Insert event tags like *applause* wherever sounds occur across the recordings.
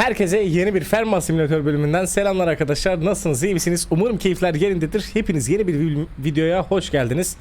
Herkese yeni bir Ferma Simülatör bölümünden selamlar arkadaşlar. Nasılsınız? iyi misiniz? Umarım keyifler yerindedir. Hepiniz yeni bir vi- videoya hoş geldiniz.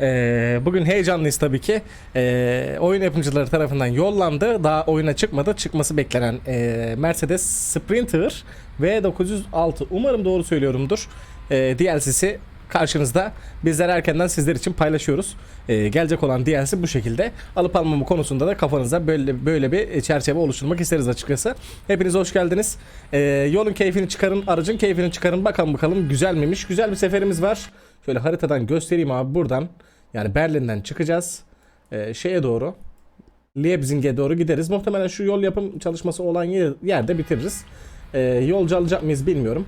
Ee, bugün heyecanlıyız tabii ki. Ee, oyun yapımcıları tarafından yollandı. Daha oyuna çıkmadı. Çıkması beklenen ee, Mercedes Sprinter V906. Umarım doğru söylüyorumdur. Ee, DLC'si karşınızda. Bizler erkenden sizler için paylaşıyoruz. Ee, gelecek olan DLC bu şekilde. Alıp almamı konusunda da kafanıza böyle böyle bir çerçeve oluşturmak isteriz açıkçası. Hepiniz hoş geldiniz. Ee, yolun keyfini çıkarın, aracın keyfini çıkarın. Bakalım bakalım güzel miymiş? Güzel bir seferimiz var. Şöyle haritadan göstereyim abi buradan. Yani Berlin'den çıkacağız. Ee, şeye doğru. Leipzig'e doğru gideriz. Muhtemelen şu yol yapım çalışması olan yer, yerde bitiririz. Ee, yolcu alacak mıyız bilmiyorum.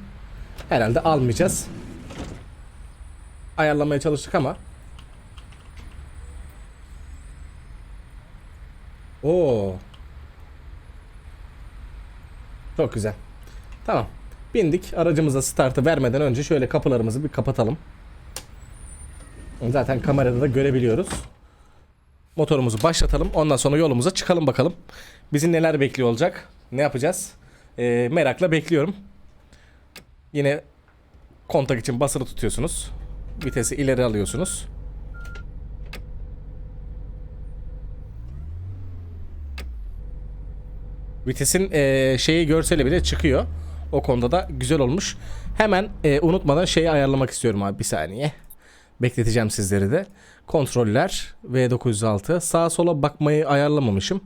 Herhalde almayacağız ayarlamaya çalıştık ama. Oo. Çok güzel. Tamam. Bindik. Aracımıza startı vermeden önce şöyle kapılarımızı bir kapatalım. Zaten kamerada da görebiliyoruz. Motorumuzu başlatalım. Ondan sonra yolumuza çıkalım bakalım. Bizi neler bekliyor olacak? Ne yapacağız? Ee, merakla bekliyorum. Yine kontak için basılı tutuyorsunuz. Vitesi ileri alıyorsunuz. Vitesin eee, şeyi görseli bile çıkıyor. O konuda da güzel olmuş. Hemen eee, unutmadan şeyi ayarlamak istiyorum abi bir saniye. Bekleteceğim sizleri de. Kontroller V906 sağa sola bakmayı ayarlamamışım.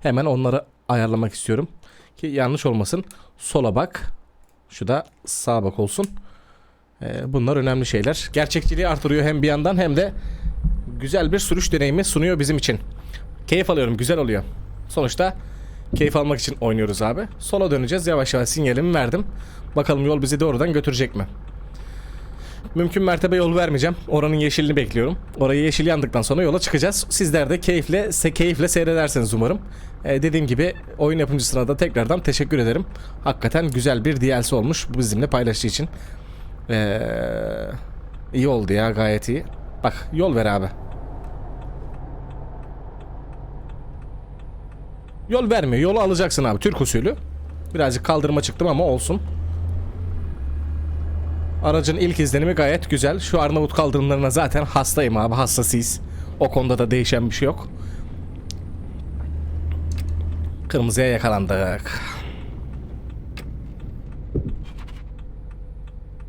Hemen onları ayarlamak istiyorum. Ki yanlış olmasın. Sola bak. Şu da sağa bak olsun. Ee, bunlar önemli şeyler. Gerçekçiliği artırıyor hem bir yandan hem de güzel bir sürüş deneyimi sunuyor bizim için. Keyif alıyorum, güzel oluyor. Sonuçta keyif almak için oynuyoruz abi. Sola döneceğiz. Yavaş yavaş sinyalimi verdim. Bakalım yol bizi doğrudan götürecek mi? Mümkün mertebe yol vermeyeceğim. Oranın yeşilini bekliyorum. Orayı yeşil yandıktan sonra yola çıkacağız. Sizler de keyifle se keyifle seyrederseniz umarım. Ee, dediğim gibi oyun yapımcısına da tekrardan teşekkür ederim. Hakikaten güzel bir DLC olmuş bizimle paylaştığı için. Ee, iyi oldu ya gayet iyi. Bak yol ver abi. Yol vermiyor. Yolu alacaksın abi. Türk usulü. Birazcık kaldırıma çıktım ama olsun. Aracın ilk izlenimi gayet güzel. Şu Arnavut kaldırımlarına zaten hastayım abi. Hassasıyız. O konuda da değişen bir şey yok. Kırmızıya yakalandık.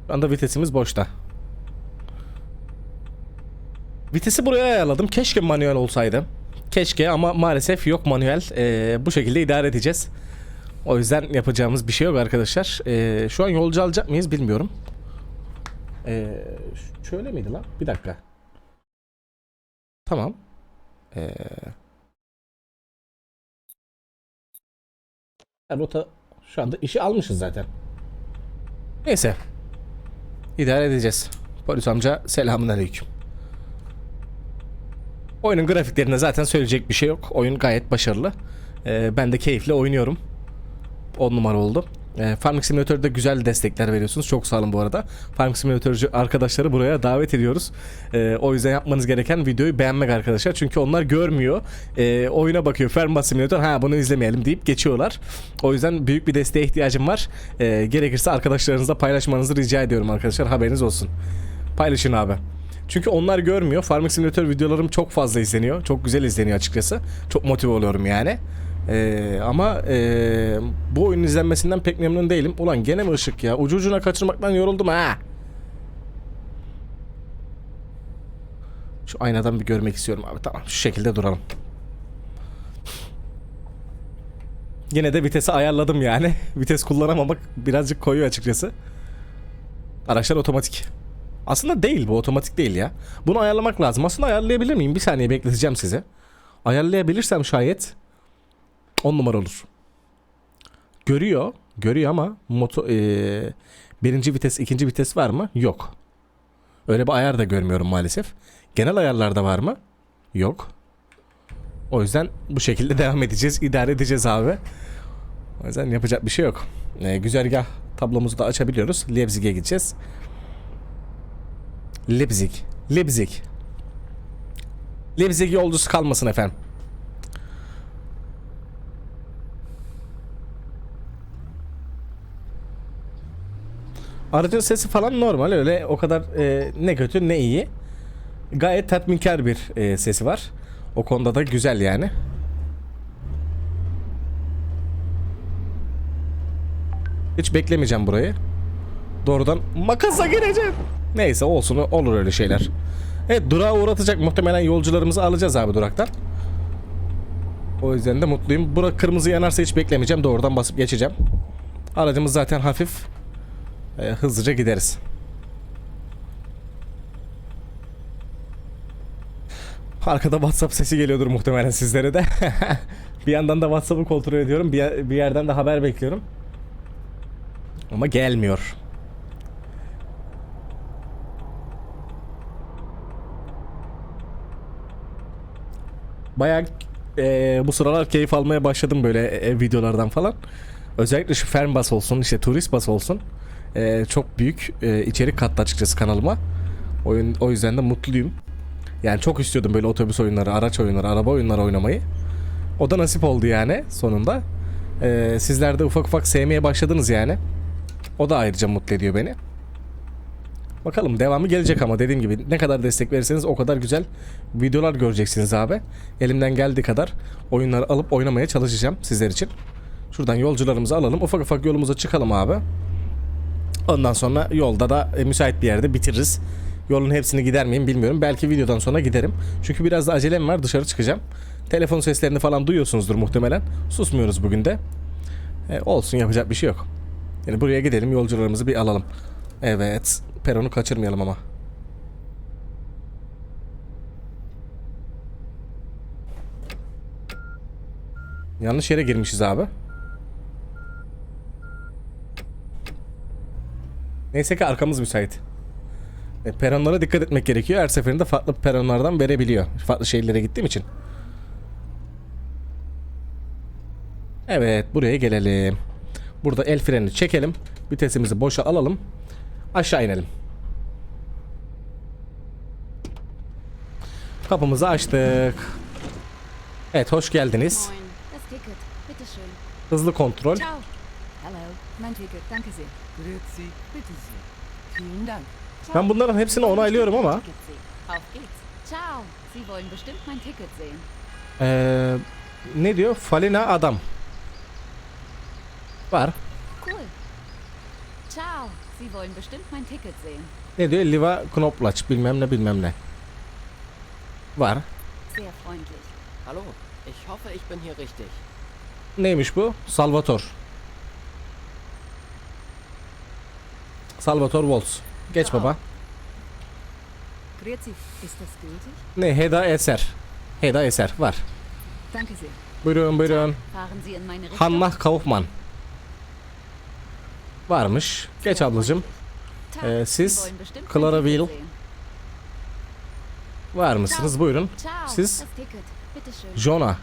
Şu anda vitesimiz boşta. Vitesi buraya ayarladım. Keşke manuel olsaydı. Keşke ama maalesef yok manuel. Ee, bu şekilde idare edeceğiz. O yüzden yapacağımız bir şey yok arkadaşlar. Ee, şu an yolcu alacak mıyız bilmiyorum. Ş- şöyle miydi lan? Bir dakika. Tamam. Ha, rota şu anda işi almışız zaten. Neyse. İdare edeceğiz. Polis amca selamun aleyküm. Oyunun grafiklerine zaten söyleyecek bir şey yok. Oyun gayet başarılı. Ee, ben de keyifle oynuyorum. 10 numara oldu. Ee, Farming Simulator'da güzel destekler veriyorsunuz. Çok sağ olun bu arada. Farming Simulator'cu arkadaşları buraya davet ediyoruz. Ee, o yüzden yapmanız gereken videoyu beğenmek arkadaşlar. Çünkü onlar görmüyor. Ee, oyuna bakıyor. Farming Simulator ha bunu izlemeyelim deyip geçiyorlar. O yüzden büyük bir desteğe ihtiyacım var. Ee, gerekirse arkadaşlarınızla paylaşmanızı rica ediyorum arkadaşlar. Haberiniz olsun. Paylaşın abi. Çünkü onlar görmüyor. Farming Simulator videolarım çok fazla izleniyor. Çok güzel izleniyor açıkçası. Çok motive oluyorum yani. Ee, ama ee, bu oyunun izlenmesinden pek memnun değilim. Ulan gene mi ışık ya? Ucu ucuna kaçırmaktan yoruldum ha. Şu aynadan bir görmek istiyorum abi. Tamam şu şekilde duralım. Yine de vitesi ayarladım yani. *laughs* Vites kullanamamak birazcık koyuyor açıkçası. Araçlar otomatik. Aslında değil bu otomatik değil ya. Bunu ayarlamak lazım. Aslında ayarlayabilir miyim? Bir saniye bekleteceğim sizi. Ayarlayabilirsem şayet 10 numara olur. Görüyor. Görüyor ama moto eee, birinci vites, ikinci vites var mı? Yok. Öyle bir ayar da görmüyorum maalesef. Genel ayarlarda var mı? Yok. O yüzden bu şekilde *laughs* devam edeceğiz. idare edeceğiz abi. O yüzden yapacak bir şey yok. Ee, güzergah tablomuzu da açabiliyoruz. Leipzig'e gideceğiz. Leipzig. Leipzig. Leipzig yolcusu kalmasın efendim. Aracın sesi falan normal öyle o kadar e, ne kötü ne iyi. Gayet tatminkar bir e, sesi var. O konuda da güzel yani. Hiç beklemeyeceğim burayı. Doğrudan makasa gireceğim. Neyse olsun olur öyle şeyler. Evet durağa uğratacak muhtemelen yolcularımızı alacağız abi duraktan. O yüzden de mutluyum. Bura kırmızı yanarsa hiç beklemeyeceğim. Doğrudan basıp geçeceğim. Aracımız zaten hafif. Ee, hızlıca gideriz. Arkada WhatsApp sesi geliyordur muhtemelen sizlere de. *laughs* bir yandan da WhatsApp'ı kontrol ediyorum. Bir, bir yerden de haber bekliyorum. Ama gelmiyor. Bayağı eee, bu sıralar keyif almaya başladım böyle e, videolardan falan. Özellikle şu Fernbus olsun, işte Turist Bus olsun. Eee, çok büyük eee, içerik kattı açıkçası kanalıma. O, yün- o yüzden de mutluyum. Yani çok istiyordum böyle otobüs oyunları, araç oyunları, araba oyunları oynamayı. O da nasip oldu yani sonunda. Eee sizler de ufak ufak sevmeye başladınız yani. O da ayrıca mutlu ediyor beni. Bakalım devamı gelecek ama dediğim gibi ne kadar destek verirseniz o kadar güzel videolar göreceksiniz abi. Elimden geldiği kadar oyunları alıp oynamaya çalışacağım sizler için. Şuradan yolcularımızı alalım. Ufak ufak yolumuza çıkalım abi. Ondan sonra yolda da e, müsait bir yerde bitiririz. Yolun hepsini gider miyim bilmiyorum. Belki videodan sonra giderim. Çünkü biraz da acelem var dışarı çıkacağım. Telefon seslerini falan duyuyorsunuzdur muhtemelen. Susmuyoruz bugün de. E, olsun yapacak bir şey yok. Yani buraya gidelim yolcularımızı bir alalım. Evet. Peronu kaçırmayalım ama. Yanlış yere girmişiz abi. Neyse ki arkamız müsait. E, peronlara dikkat etmek gerekiyor. Her seferinde farklı peronlardan verebiliyor. Farklı şehirlere gittiğim için. Evet buraya gelelim. Burada el frenini çekelim. Vitesimizi boşa alalım. Aşağı inelim. Kapımızı açtık. Evet hoş geldiniz. Moin, das Ticket. Bitte schön. Hızlı kontrol. Ben bunların hepsini onaylıyorum ama Ticket sehen. Auf geht's. Ciao. Sie wollen bestimmt mein Ticket sehen. eee, ne diyor? Falina adam. Var. Cool. Ciao. Sie wollen bestimmt mein Ticket sehen. Ne diyor? Liva Knoplaç bilmem ne bilmem ne. Var. Sehr freundlich. Hallo, ich hoffe, ich bin hier richtig. Neymiş bu? Salvator. Salvator Waltz. Geç baba. Grüezi. Ist das gültig? Ne? Heda Eser. Heda Eser. Var. Danke sehr. Buyurun buyurun. Fahren Sie in meine Richtung. Hanna Kaufman. Varmış. Geç ablacım. Sie siz wollen bestimmt Clara mein Ticket Will. sehen. Var mısınız? Buyurun. Siz? Jonah.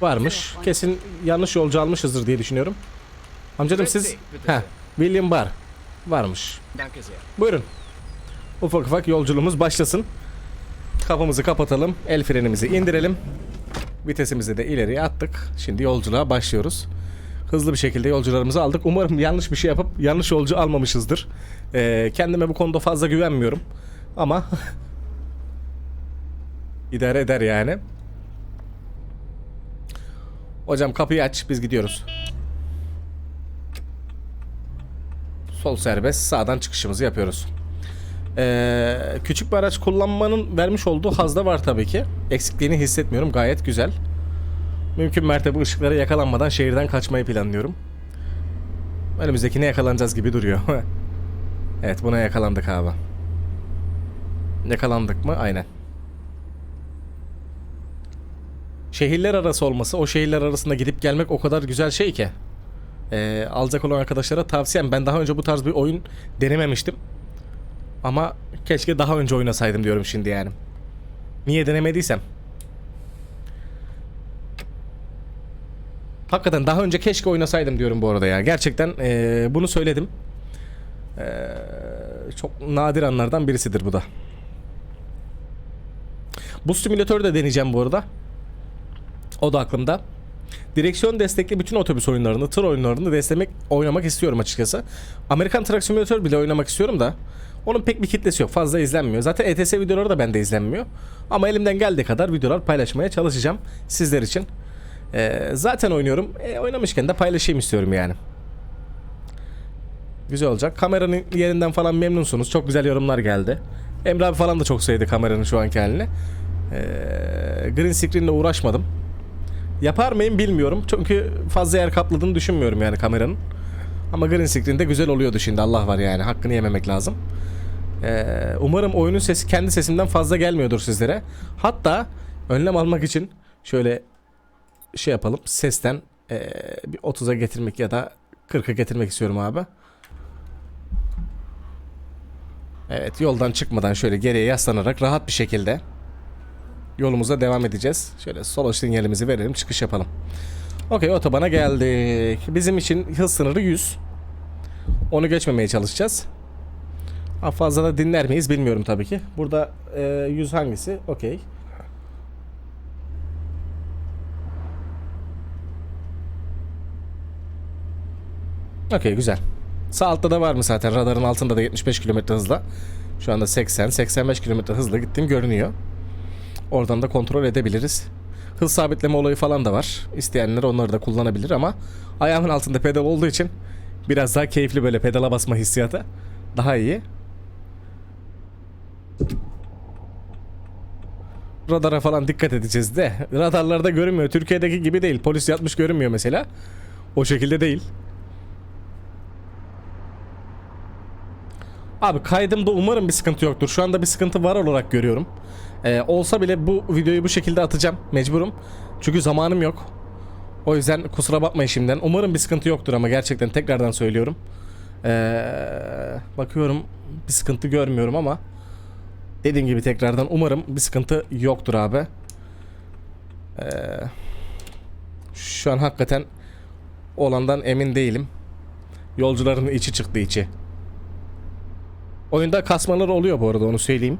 Varmış. Kesin yanlış yolcu almışızdır diye düşünüyorum. Amcacım siz... Heh. William Barr. Varmış. Buyurun. Ufak ufak yolculuğumuz başlasın. Kapımızı kapatalım. El frenimizi indirelim. Vitesimizi de ileriye attık. Şimdi yolculuğa başlıyoruz. Hızlı bir şekilde yolcularımızı aldık. Umarım yanlış bir şey yapıp yanlış yolcu almamışızdır. Ee, kendime bu konuda fazla güvenmiyorum. Ama *laughs* idare eder yani. Hocam kapıyı aç biz gidiyoruz. Sol serbest sağdan çıkışımızı yapıyoruz. Ee, küçük bir araç kullanmanın vermiş olduğu haz da var tabii ki. Eksikliğini hissetmiyorum gayet güzel. Mümkün mertebe ışıklara yakalanmadan şehirden kaçmayı planlıyorum. Önümüzdekine yakalanacağız gibi duruyor. *laughs* evet buna yakalandık abi. Yakalandık mı? Aynen. Şehirler arası olması, o şehirler arasında gidip gelmek o kadar güzel şey ki. Ee, alacak olan arkadaşlara tavsiyem. Ben daha önce bu tarz bir oyun denememiştim. Ama keşke daha önce oynasaydım diyorum şimdi yani. Niye denemediysem. Hakikaten daha önce keşke oynasaydım diyorum bu arada ya. Gerçekten ee, bunu söyledim. Ee, çok nadir anlardan birisidir bu da. Bu simülatörü de deneyeceğim bu arada. O da aklımda. Direksiyon destekli bütün otobüs oyunlarını, tır oyunlarını desteklemek, oynamak istiyorum açıkçası. Amerikan Truck Simulator bile oynamak istiyorum da onun pek bir kitlesi yok. Fazla izlenmiyor. Zaten ETS videoları da bende izlenmiyor. Ama elimden geldiği kadar videolar paylaşmaya çalışacağım sizler için. Ee, zaten oynuyorum. E, oynamışken de paylaşayım istiyorum yani. Güzel olacak. Kameranın yerinden falan memnunsunuz. Çok güzel yorumlar geldi. Emre abi falan da çok sevdi kameranın şu anki halini. Ee, green screen ile uğraşmadım. Yapar mıyım bilmiyorum. Çünkü fazla yer kapladığını düşünmüyorum yani kameranın. Ama green screen'de güzel oluyordu şimdi Allah var yani. Hakkını yememek lazım. Ee, umarım oyunun sesi kendi sesimden fazla gelmiyordur sizlere. Hatta önlem almak için şöyle şey yapalım. Sesten ee, bir 30'a getirmek ya da 40'a getirmek istiyorum abi. Evet yoldan çıkmadan şöyle geriye yaslanarak rahat bir şekilde yolumuza devam edeceğiz. Şöyle sol sinyalimizi verelim çıkış yapalım. Okey otobana geldik. Bizim için hız sınırı 100. Onu geçmemeye çalışacağız. Ha, fazla da dinler miyiz bilmiyorum tabii ki. Burada e, 100 hangisi? Okey. Okey güzel. Sağ altta da var mı zaten radarın altında da 75 km hızla. Şu anda 80-85 km hızla gittiğim görünüyor. Oradan da kontrol edebiliriz. Hız sabitleme olayı falan da var. İsteyenler onları da kullanabilir ama ayağımın altında pedal olduğu için biraz daha keyifli böyle pedala basma hissiyatı daha iyi. Radara falan dikkat edeceğiz de radarlarda görünmüyor. Türkiye'deki gibi değil. Polis yatmış görünmüyor mesela. O şekilde değil. Abi kaydımda umarım bir sıkıntı yoktur. Şu anda bir sıkıntı var olarak görüyorum. Ee, olsa bile bu videoyu bu şekilde atacağım. Mecburum. Çünkü zamanım yok. O yüzden kusura bakmayın şimdiden. Umarım bir sıkıntı yoktur ama gerçekten tekrardan söylüyorum. Ee, bakıyorum bir sıkıntı görmüyorum ama dediğim gibi tekrardan umarım bir sıkıntı yoktur abi. Ee, şu an hakikaten olandan emin değilim. Yolcuların içi çıktı içi. Oyunda kasmalar oluyor bu arada onu söyleyeyim.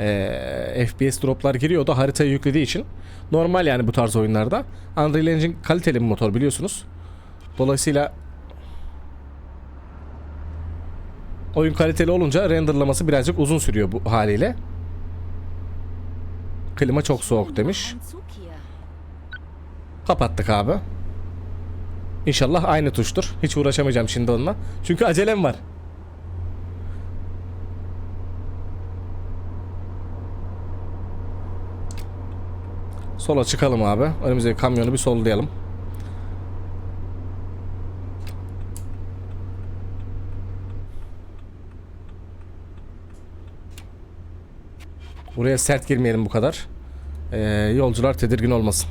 Ee, FPS droplar giriyor o da haritayı yüklediği için. Normal yani bu tarz oyunlarda. Unreal Engine kaliteli bir motor biliyorsunuz. Dolayısıyla oyun kaliteli olunca renderlaması birazcık uzun sürüyor bu haliyle. Klima çok soğuk demiş. Kapattık abi. İnşallah aynı tuştur. Hiç uğraşamayacağım şimdi onunla. Çünkü acelem var. Sola çıkalım abi. Önümüzdeki kamyonu bir sollayalım. Buraya sert girmeyelim bu kadar. Ee, yolcular tedirgin olmasın.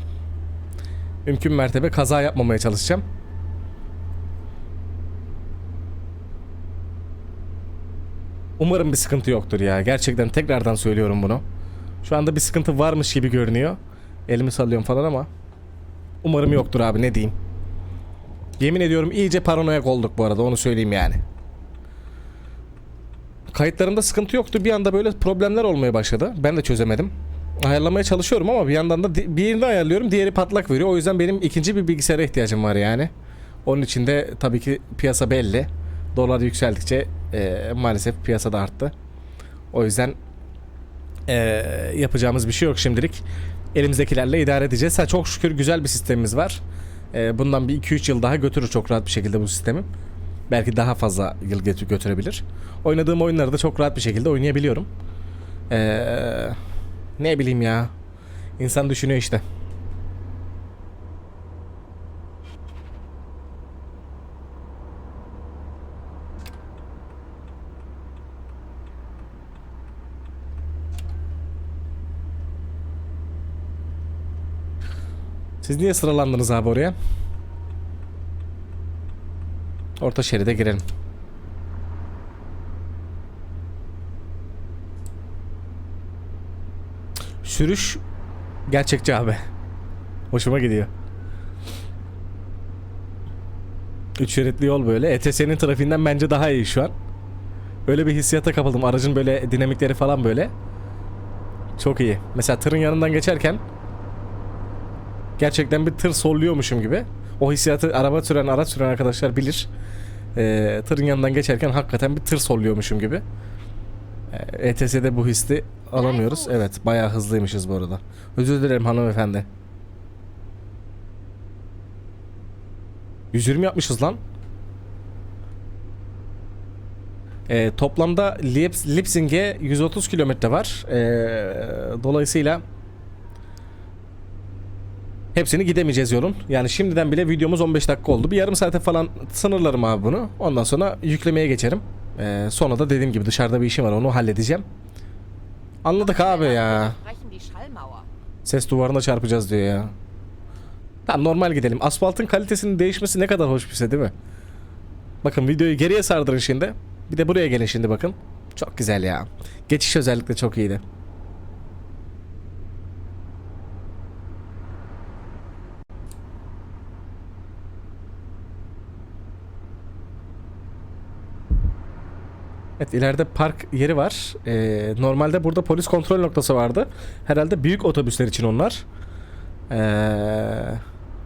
Mümkün mertebe kaza yapmamaya çalışacağım. Umarım bir sıkıntı yoktur ya. Gerçekten tekrardan söylüyorum bunu. Şu anda bir sıkıntı varmış gibi görünüyor. Elimi sallıyorum falan ama umarım yoktur abi ne diyeyim. Yemin ediyorum iyice paranoyak olduk bu arada onu söyleyeyim yani. Kayıtlarımda sıkıntı yoktu. Bir anda böyle problemler olmaya başladı. Ben de çözemedim. Ayarlamaya çalışıyorum ama bir yandan da birini ayarlıyorum, diğeri patlak veriyor. O yüzden benim ikinci bir bilgisayara ihtiyacım var yani. Onun için de tabii ki piyasa belli. Dolar yükseldikçe e, maalesef piyasa da arttı. O yüzden e, yapacağımız bir şey yok şimdilik. Elimizdekilerle idare edeceğiz. Ha, çok şükür güzel bir sistemimiz var. E, bundan bir 2-3 yıl daha götürür çok rahat bir şekilde bu sistemi. Belki daha fazla yıl götü- götürebilir. Oynadığım oyunları da çok rahat bir şekilde oynayabiliyorum. Eee ne bileyim ya. İnsan düşünüyor işte. Siz niye sıralandınız abi oraya? Orta şeride girelim. Sürüş gerçekçi abi. Hoşuma gidiyor. Üç şeritli yol böyle. ETS'nin trafiğinden bence daha iyi şu an. Öyle bir hissiyata kapıldım. Aracın böyle dinamikleri falan böyle. Çok iyi. Mesela tırın yanından geçerken Gerçekten bir tır solluyormuşum gibi. O hissiyatı araba süren, araç süren arkadaşlar bilir. Ee, tırın yanından geçerken hakikaten bir tır solluyormuşum gibi. Ee, ETS'de bu hissi alamıyoruz. Evet bayağı hızlıymışız bu arada. Özür dilerim hanımefendi. 120 yapmışız lan. Ee, toplamda Lips, Lipsing'e 130 kilometre var. Ee, dolayısıyla hepsini gidemeyeceğiz yolun. Yani şimdiden bile videomuz 15 dakika oldu. Bir yarım saate falan sınırlarım abi bunu. Ondan sonra yüklemeye geçerim. Ee, sonra da dediğim gibi dışarıda bir işim var onu halledeceğim. Anladık abi ya. Ses duvarına çarpacağız diyor ya. Tamam normal gidelim. Asfaltın kalitesinin değişmesi ne kadar hoş bir şey değil mi? Bakın videoyu geriye sardırın şimdi. Bir de buraya gelin şimdi bakın. Çok güzel ya. Geçiş özellikle çok iyiydi. Evet ileride park yeri var. Ee, normalde burada polis kontrol noktası vardı. Herhalde büyük otobüsler için onlar. Ee,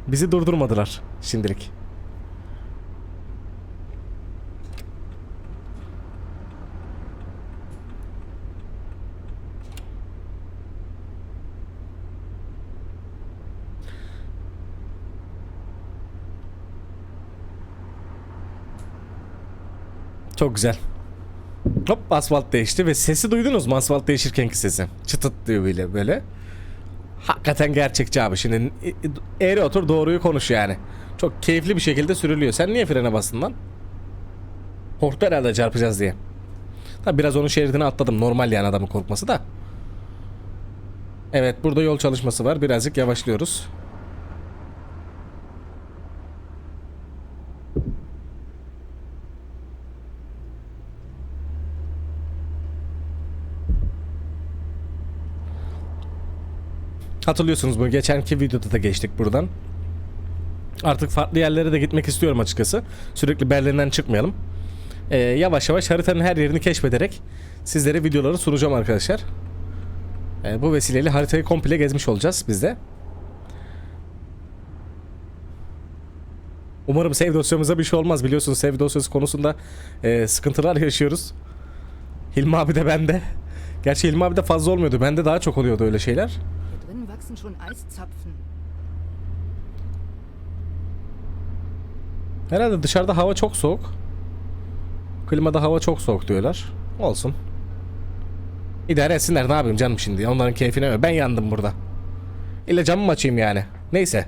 bizi durdurmadılar şimdilik. Çok güzel. Hop asfalt değişti ve sesi duydunuz mu asfalt değişirkenki sesi? Çıtıt diyor böyle böyle. Hakikaten gerçekçi abi şimdi eğri otur doğruyu konuş yani. Çok keyifli bir şekilde sürülüyor. Sen niye frene bastın lan? Korktu herhalde çarpacağız diye. Tabi biraz onun şeridine atladım. Normal yani adamın korkması da. Evet burada yol çalışması var. Birazcık yavaşlıyoruz. Hatırlıyorsunuz bunu geçenki videoda da geçtik buradan. Artık farklı yerlere de gitmek istiyorum açıkçası. Sürekli Berlin'den çıkmayalım. Ee, yavaş yavaş haritanın her yerini keşfederek sizlere videoları sunacağım arkadaşlar. Ee, bu vesileyle haritayı komple gezmiş olacağız biz de. Umarım save dosyamıza bir şey olmaz. Biliyorsunuz save dosyası konusunda e, sıkıntılar yaşıyoruz. Hilmi abi de bende. Gerçi Hilmi abi de fazla olmuyordu. Bende daha çok oluyordu öyle şeyler. Wachsen schon Eiszapfen. Herhalde dışarıda hava çok soğuk. Klimada hava çok soğuk diyorlar. Olsun. İdare etsinler ne yapayım canım şimdi. Onların keyfine mi? Ben yandım burada. İlle camımı açayım yani. Neyse.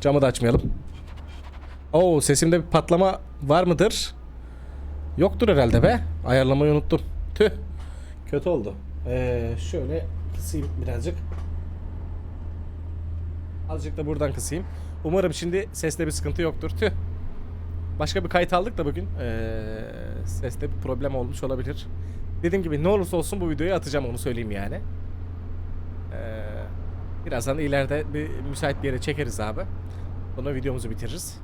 Camı da açmayalım. Oo sesimde bir patlama var mıdır? Yoktur herhalde be. Ayarlamayı unuttum. Tüh. Kötü oldu. Ee, şöyle kısayım birazcık. Azıcık da buradan kısayım. Umarım şimdi seste bir sıkıntı yoktur. Tüh. Başka bir kayıt aldık da bugün. Ee, seste bir problem olmuş olabilir. Dediğim gibi ne olursa olsun bu videoyu atacağım onu söyleyeyim yani. Ee, birazdan ileride bir müsait bir yere çekeriz abi. Sonra videomuzu bitiririz.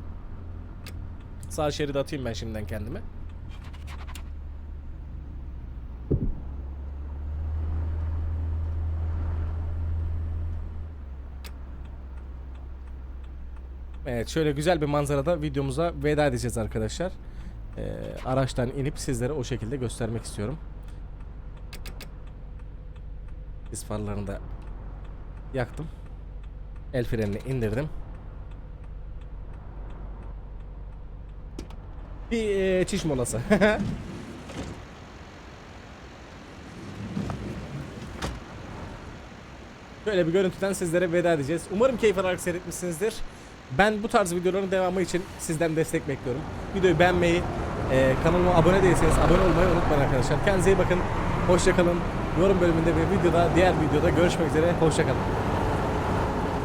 Sağ şeridi atayım ben şimdiden kendime. Evet şöyle güzel bir manzarada videomuza veda edeceğiz arkadaşlar. Ee, araçtan inip sizlere o şekilde göstermek istiyorum. Sis farlarını da yaktım. El frenini indirdim. Bir e, çiş molası. *laughs* Böyle bir görüntüden sizlere veda edeceğiz. Umarım keyif alarak seyretmişsinizdir. Ben bu tarz videoların devamı için sizden destek bekliyorum. Videoyu beğenmeyi, e, kanalıma abone değilseniz abone olmayı unutmayın arkadaşlar. Kendinize iyi bakın. Hoşçakalın. Yorum bölümünde ve videoda, diğer videoda görüşmek üzere. Hoşçakalın.